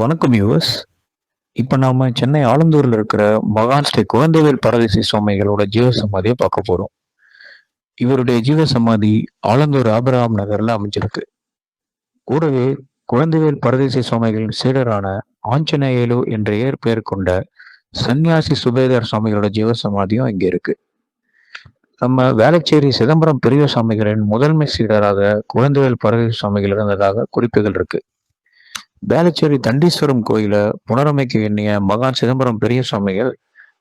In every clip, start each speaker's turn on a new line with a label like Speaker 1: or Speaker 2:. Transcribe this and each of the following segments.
Speaker 1: வணக்கம் யூஎஸ் இப்போ நாம சென்னை ஆலந்தூரில் இருக்கிற மகான் ஸ்ரீ குழந்தைவேல் பரதேசி சுவாமிகளோட ஜீவ சமாதியை பார்க்க போறோம். இவருடைய ஜீவ சமாதி ஆலந்தூர் ஆபரகாம் நகர்ல அமைஞ்சிருக்கு. கூடவே குழந்தைவேல் பரதேசி சுவாமிகளின் சீடரான ஆஞ்சநேயலு என்ற ஏர் பெயர் கொண்ட சன்னியாசி சுபேதர் சுவாமிகளோட ஜீவ சமாதியும் இங்கே இருக்கு. நம்ம வேளச்சேரி சிதம்பரம் பெரிய சுவாமிகளின் முதன்மை சீடராக குழந்தைவேல் பரதேசி சுவாமிகள் இருந்ததாக குறிப்புகள் இருக்கு. வேளச்சேரி தண்டீஸ்வரம் கோயிலை புனரமைக்க எண்ணிய மகான் சிதம்பரம் பெரிய சுவாமிகள்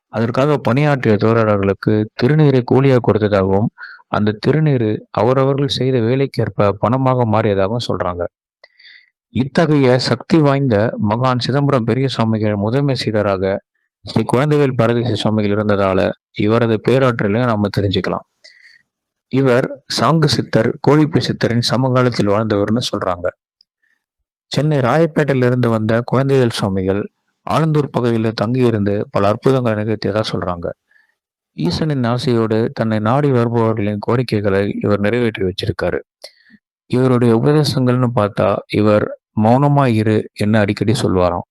Speaker 1: அதற்காக பணியாற்றிய தோழர்களுக்கு திருநீரை கூலியாக கொடுத்ததாகவும் அந்த திருநீர் அவரவர்கள் செய்த வேலைக்கேற்ப பணமாக மாறியதாகவும் சொல்றாங்க. இத்தகைய சக்தி வாய்ந்த மகான் சிதம்பரம் பெரிய சுவாமிகள் முதன்மை சீடராக ஸ்ரீ குழந்தைவேல் பரதேசி சுவாமிகள் இருந்ததால இவரது பேராற்றலையும் நாம தெரிஞ்சுக்கலாம். இவர் சாங்கு சித்தர் கோழிப்பு சித்தரின் சமகாலத்தில் வாழ்ந்தவர்னு சொல்றாங்க. சென்னை ராயப்பேட்டையிலிருந்து வந்த குழந்தைகள் சுவாமிகள் ஆலந்தூர் பகுதியில் தங்கியிருந்து பல அற்புதங்களை நிகழ்த்தியதாக சொல்றாங்க. ஈசனின் ஆசையோடு தன்னை நாடி வருபவர்களின் கோரிக்கைகளை இவர் நிறைவேற்றி வச்சிருக்காரு. இவருடைய உபதேசங்கள்னு பார்த்தா இவர் மௌனமா இரு என்ன அடிக்கடி சொல்வாராம்.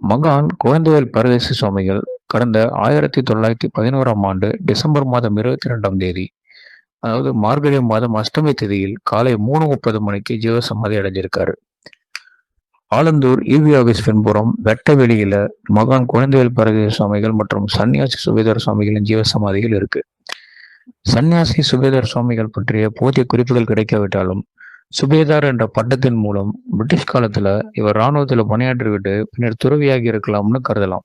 Speaker 1: மகான் குழந்தைகள் பரதேசி சுவாமிகள் கடந்த ஆயிரத்தி தொள்ளாயிரத்தி பதினோராம் ஆண்டு டிசம்பர் மாதம் இருபத்தி ரெண்டாம் தேதி அதாவது மார்கழி மாதம் அஷ்டமி தேதியில் காலை மூணு முப்பது மணிக்கு ஜீவசமாதி அடைஞ்சிருக்காரு. ஆலந்தூர் இவி ஆபீஸ் பின்புறம் வெட்ட வெளியில மகான் குழந்தைவேல் பரதேச சுவாமிகள் மற்றும் சன்னியாசி சுபேதர் சுவாமிகளின் ஜீவ சமாதிகள் இருக்கு. சன்னியாசி சுபேதர் சுவாமிகள் பற்றிய போதிய குறிப்புகள் கிடைக்காவிட்டாலும் சுபேதார் என்ற பட்டத்தின் மூலம் பிரிட்டிஷ் காலத்துல இவர் இராணுவத்துல பணியாற்றிவிட்டு பின்னர் துறவியாகி இருக்கலாம்னு கருதலாம்.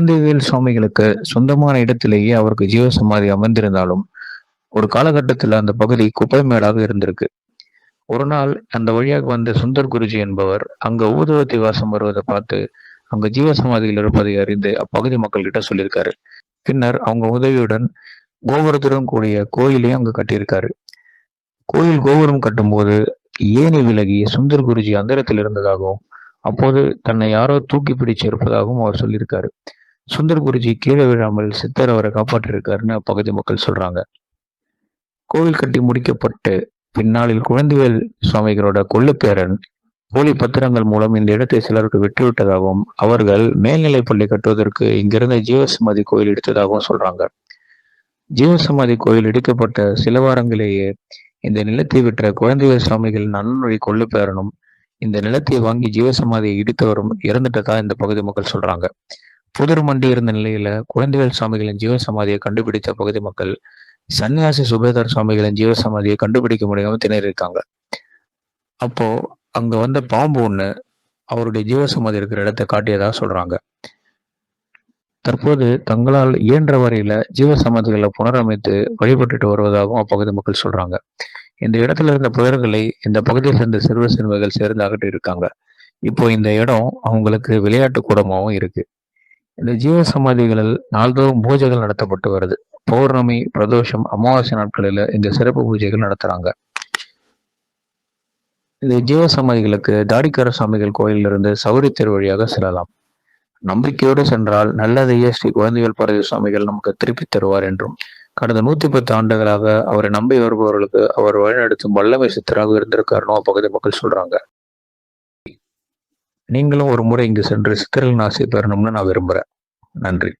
Speaker 1: குழந்தைவேல் சுவாமிகளுக்கு சொந்தமான இடத்திலேயே அவருக்கு ஜீவசமாதி அமர்ந்திருந்தாலும் ஒரு காலகட்டத்தில் அந்த பகுதி குப்பை மேடாக இருந்திருக்கு. ஒரு நாள் அந்த வழியாக வந்த சுந்தர் குருஜி என்பவர் அங்க ஊதுவத்தி வாசம் வருவதை பார்த்து அங்க ஜீவசமாதியில் இருப்பதை அறிந்து அப்பகுதி மக்கள்கிட்ட சொல்லியிருக்காரு. பின்னர் அவங்க உதவியுடன் கோபுரத்துடன் கூடிய கோயிலையும் அங்க கட்டியிருக்காரு. கோயில் கோபுரம் கட்டும்போது ஏணி விலகி சுந்தர் குருஜி அந்தரத்தில் இருந்ததாகவும் அப்போது தன்னை யாரோ தூக்கி பிடிச்சு இருப்பதாகவும் அவர் சொல்லியிருக்காரு. சுந்தர் குருஜி கீழே விழாமல் சித்தர் அவரை காப்பாற்றிருக்காருன்னு அப்பகுதி மக்கள் சொல்றாங்க. கோவில் கட்டி முடிக்கப்பட்டு பின்னாளில் குழந்தைவேல் சுவாமிகளோட கொள்ளுப்பேரன் போலி பத்திரங்கள் மூலம் இந்த இடத்தை சிலருக்கு விட்டுவிட்டதாகவும் அவர்கள் மேல்நிலை பள்ளி கட்டுவதற்கு இங்கிருந்த ஜீவசமாதி கோயில் எடுத்ததாகவும் சொல்றாங்க. ஜீவசமாதி கோயில் இடிக்கப்பட்ட சில வாரங்களிலேயே இந்த நிலத்தை விற்ற குழந்தைவேல் சுவாமிகள் நன்னொழி கொள்ளுப்பேரனும் இந்த நிலத்தை வாங்கி ஜீவசமாதியை இடித்தவரும் இறந்துட்டதா இந்த பகுதி மக்கள் சொல்றாங்க. புதர் மண்டி இருந்த நிலையில குழந்தைகள் சுவாமிகளின் ஜீவசமாதியை கண்டுபிடித்த பகுதி மக்கள் சன்னியாசி சுபேதார் சுவாமிகளின் ஜீவசமாதியை கண்டுபிடிக்க முடியாம திணறிருக்காங்க அப்போ அங்க வந்த பாம்பு ஒண்ணு அவருடைய ஜீவ சமாதி இருக்கிற இடத்தை காட்டியதா சொல்றாங்க. தற்போது தங்களால் இயன்ற வரையில ஜீவசமாதிகளை புனரமைத்து வழிபட்டுட்டு வருவதாகவும் அப்பகுதி மக்கள் சொல்றாங்க. இந்த இடத்துல இருந்த புதர்களை இந்த பகுதியை சேர்ந்த சிறுவ சிறுவர்கள் சேர்ந்து அகட்டி இருக்காங்க இப்போ இந்த இடம் அவங்களுக்கு விளையாட்டு கூடமாகவும் இருக்கு. இந்த ஜீவ சமாதிகளில் நாள்தோறும் பூஜைகள் நடத்தப்பட்டு வருது. பௌர்ணமி பிரதோஷம் அமாவாசை நாட்களில் இந்த சிறப்பு பூஜைகள் நடத்துறாங்க. இந்த ஜீவ சமாதிகளுக்கு தாடிக்கார சுவாமிகள் கோயிலிருந்து சௌரி தெரு வழியாக செல்லலாம். நம்பிக்கையோடு சென்றால் நல்லதையே ஸ்ரீ குழந்தைகள் பாரதி சுவாமிகள் நமக்கு திருப்பி தருவார் என்றும் கடந்த நூத்தி பத்து ஆண்டுகளாக அவரை நம்பி வருபவர்களுக்கு அவர் வழிநடத்தும் வல்லமை சித்தராக இருந்திருக்காருன்னு பகுதி மக்கள் சொல்றாங்க. நீங்களும் ஒரு முறை இங்கு சென்று சித்தர்களின் ஆசை பெறணும்னு நான் விரும்புறேன். நன்றி.